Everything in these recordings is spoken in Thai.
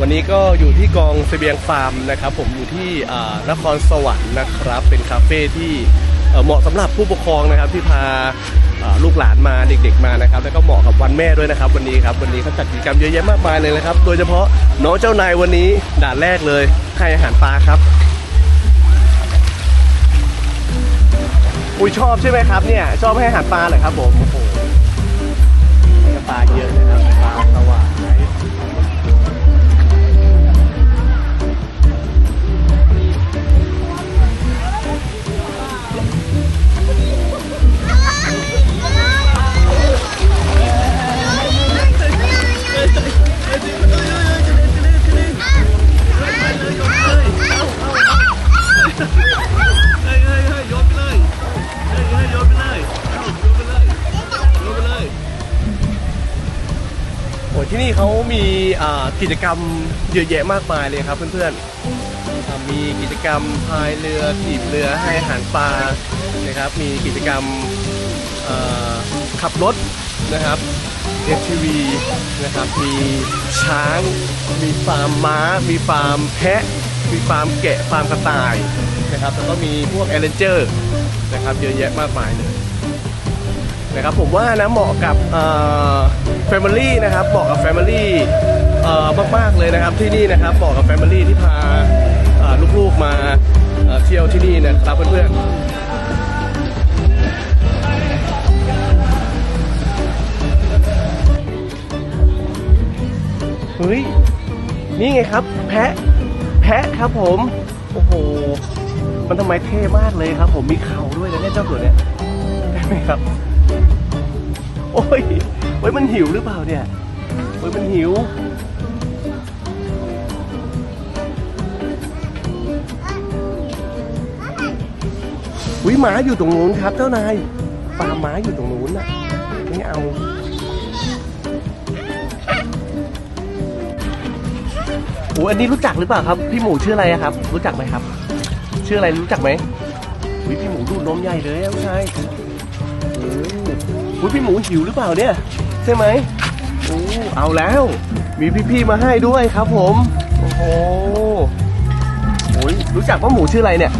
วันนี้ก็อยู่ที่กองเสบียงฟาร์มนะครับ ผมอยู่ที่นครสวรรค์นะครับ เป็นคาเฟ่ที่เหมาะสำหรับผู้ปกครองนะครับที่พาอ่าลูกหลานมาเด็ก ๆมานะครับ แล้วก็เหมาะกับวันแม่ด้วยนะครับ วันนี้ครับวันนี้เขาจัดกิจกรรมเยอะแยะมากมายเลยนะครับ โดยเฉพาะน้องเจ้านายวันนี้ด่านแรกเลยให้อาหารปลาครับอุ้ยชอบใช่ไหมครับเนี่ยชอบให้อาหารปลาเหรอครับผมโอ้โห ที่นี่เขามีกิจกรรมเยอะแยะมากมายเลยครับเพื่อนๆ มีกิจกรรมพายเรือถีบเรือให้อาหารปลานะครับ มีกิจกรรมขับรถนะครับ ATV นะครับ มีช้าง มีฟาร์มม้า มีฟาร์มแพะ มีฟาร์มแกะ ฟาร์มกระต่ายนะครับ แล้วก็มีพวกแอเรนเจอร์นะครับ เยอะแยะมากมายเลย นะครับผมว่านะเหมาะกับแฟมิลี่นะครับเหมาะกับแฟมิลี่มากๆเลยนะครับที่นี่นะครับเหมาะกับแฟมิลี่ที่พาลูกๆมาเที่ยวที่นี่นะครับเพื่อนๆเฮ้ย นี่ไงครับ แพะ แพะครับผม โอ้โห มันทำไมเท่มากเลยครับ ผมมีเขาด้วยนะเนี่ยเจ้าตัวเนี้ยได้ไหมครับ โอ้ยเฮ้ยมันหิวหรือเปล่าเนี่ยเฮ้ยมันหิว วิหมาอยู่ตรงนู้นครับเจ้านายฟาร์มาอยู่ตรงนู้นน่ะไม่เอาโอ้อันนี้รู้จักหรือเปล่าครับ พี่หมูชื่ออะไรครับ รู้จักไหมครับ ชื่ออะไรรู้จักไหมวิพี่หมูดูดนมใหญ่เลยอะผู้ชาย อุ๊ยพี่หมูหิวหรือเปล่าเนี่ย ใช่ไหมโอ้เอาแล้ว มีพี่ๆมาให้ด้วยครับผม โอ้โหโอ้ยรู้จักว่าหมูชื่ออะไรเนี่ย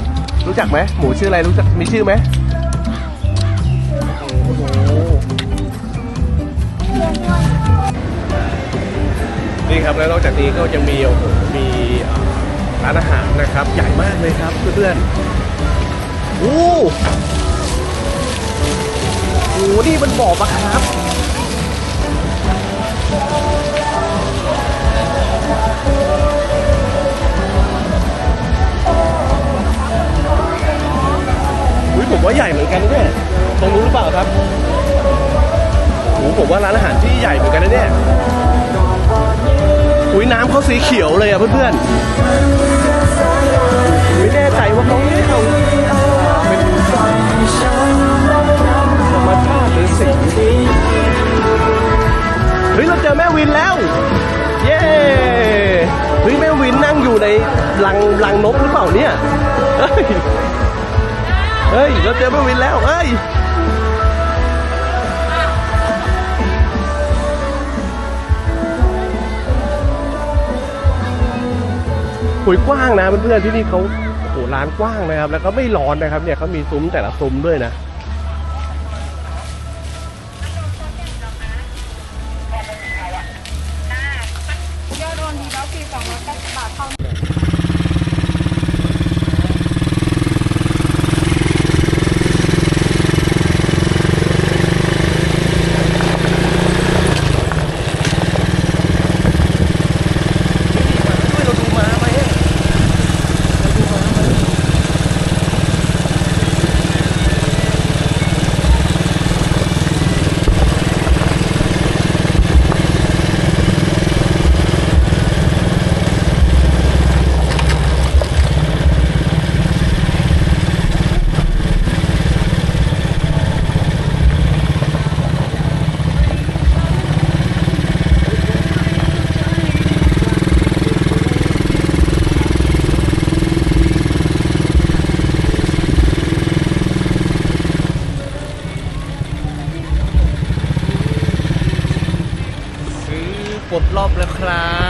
รู้จักไหมหมูชื่ออะไรรู้จักมีชื่อไหมโอ้โหนี่ครับแล้วนอกจากนี้ก็ยังมีโอ้โหมีร้านอาหารนะครับ ใหญ่มากเลยครับเพื่อนๆโอ้ โหนี่มันบ่อปลาครับอุ้ยผมว่าใหญ่เหมือนกันนะเนี่ยตรงนู้นหรือเปล่าครับโอ้ผมว่าร้านอาหารที่ใหญ่เหมือนกันนะเนี่ยอุ้ยน้ำเขาสีเขียวเลยอะเพื่อนๆไม่แน่ใจว่าเขาเอาเป็น ฮ้ยเราเจอแม่วินแล้ว เย้เฮ้ยแม่วินนั่งอยู่ในรังรังนกหรือเปล่าเนี่ยเฮ้ยเฮ้ยเราเจอแม่วินแล้วเฮ้ยหุยกว้างนะเพื่อนๆที่นี่เขาโอ้โหร้านกว้างนะครับ แล้วก็ไม่ร้อนนะครับ เนี่ยเขามีซุ้มแต่ละซุ้มด้วยนะ lah